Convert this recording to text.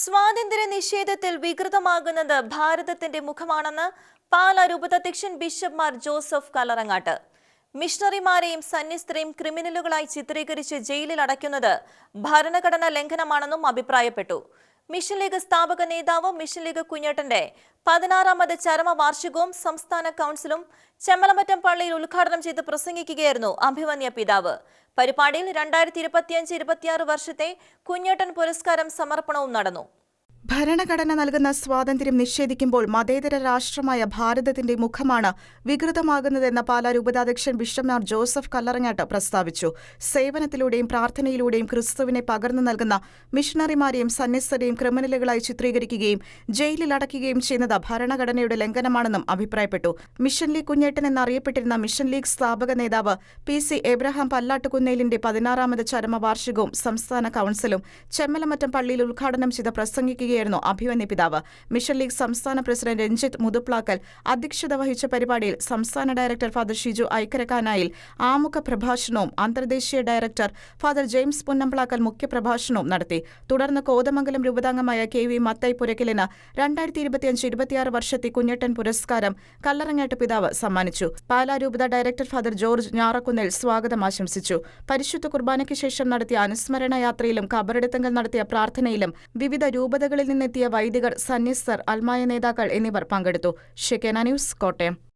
സ്വാതന്ത്ര്യ നിഷേധത്തിൽ വികൃതമാകുന്നത് ഭാരതത്തിന്റെ മുഖമാണെന്ന് പാലാ രൂപതാധ്യക്ഷൻ ബിഷപ്പ് മാർ ജോസഫ് കലറങ്ങാട്ട് മിഷണറിമാരെയും സന്യസ്തരെയും ക്രിമിനലുകളായി ചിത്രീകരിച്ച് ജയിലിൽ അടയ്ക്കുന്നത് ഭരണഘടനാ ലംഘനമാണെന്നും അഭിപ്രായപ്പെട്ടു. മിഷൻ ലീഗ് സ്ഥാപക നേതാവ് മിഷൻ ലീഗ് കുഞ്ഞേട്ടന്റെ പതിനാറാമത് ചരമവാർഷികവും സംസ്ഥാന കൗൺസിലും ചെമ്മലമറ്റം പള്ളിയിൽ ഉദ്ഘാടനം ചെയ്ത് പ്രസംഗിക്കുകയായിരുന്നു അഭിമന്യ പിതാവ്. പരിപാടിയിൽ രണ്ടായിരത്തി ഇരുപത്തിയഞ്ച് ഇരുപത്തിയാറ് വർഷത്തെ കുഞ്ഞേട്ടൻ പുരസ്കാരം സമർപ്പണവും നടന്നു. ഭരണഘടന നൽകുന്ന സ്വാതന്ത്ര്യം നിഷേധിക്കുമ്പോൾ മതേതര രാഷ്ട്രമായ ഭാരതത്തിന്റെ മുഖമാണ് വികൃതമാകുന്നതെന്ന പാലാ രൂപതാധ്യക്ഷൻ ബിഷപ്മാർ ജോസഫ് കല്ലറങ്ങാട്ട് പ്രസ്താവിച്ചു. സേവനത്തിലൂടെയും പ്രാർത്ഥനയിലൂടെയും ക്രിസ്തുവിനെ പകർന്നു നൽകുന്ന മിഷണറിമാരെയും സന്യസ്തരെയും ക്രിമിനലുകളായി ചിത്രീകരിക്കുകയും ജയിലിൽ അടയ്ക്കുകയും ചെയ്യുന്നത് ഭരണഘടനയുടെ ലംഘനമാണെന്നും അഭിപ്രായപ്പെട്ടു. മിഷൻ ലീഗ് കുഞ്ഞേട്ടൻ എന്നറിയപ്പെട്ടിരുന്ന മിഷൻ ലീഗ് സ്ഥാപക നേതാവ് പി സി എബ്രഹാം പല്ലാട്ടുകുന്നേലിന്റെ പതിനാറാമത് ചരമവാർഷികവും സംസ്ഥാന കൌൺസിലും ചെമ്മലമറ്റം പള്ളിയിൽ ഉദ്ഘാടനം ചെയ്ത് പ്രസംഗിക്കുകയായിരുന്നു അഭിമന്യ പിതാവ്. മിഷൻ ലീഗ് സംസ്ഥാന പ്രസിഡന്റ് രഞ്ജിത്ത് മുതുപ്ലാക്കൽ അധ്യക്ഷത വഹിച്ച പരിപാടിയിൽ സംസ്ഥാന ഡയറക്ടർ ഫാദർ ഷിജു ഐക്കരക്കാനായിൽ ആമുഖ പ്രഭാഷണവും അന്തർദേശീയ ഡയറക്ടർ ഫാദർ ജെയിംസ് പുന്നമ്പ്ലാക്കൽ മുഖ്യപ്രഭാഷണവും നടത്തി. തുടർന്ന് കോതമംഗലം രൂപതാംഗമായ കെ വി മത്തായി പുരക്കിലിന് രണ്ടായിരത്തി ഇരുപത്തിയഞ്ച് ഇരുപത്തിയാറ് വർഷത്തെ കുഞ്ഞട്ടൻ പുരസ്കാരം കല്ലറങ്ങാട്ട് പിതാവ് സമ്മാനിച്ചു. പാലാ രൂപത ഡയറക്ടർ ഫാദർ ജോർജ് ഞാറക്കുന്നേൽ സ്വാഗതം ആശംസിച്ചു. പരിശുദ്ധ കുർബാനയ്ക്ക് ശേഷം നടത്തിയ അനുസ്മരണ യാത്രയിലും കബറെടുത്തങ്ങൾ നടത്തിയ പ്രാർത്ഥനയിലും വിവിധ രൂപതകളിൽ നിന്നെത്തിയ വൈദികർ സന്യസ്തർ അൽമായ നേതാക്കൾ എന്നിവർ പങ്കെടുത്തു. Shekinah news Kottayam.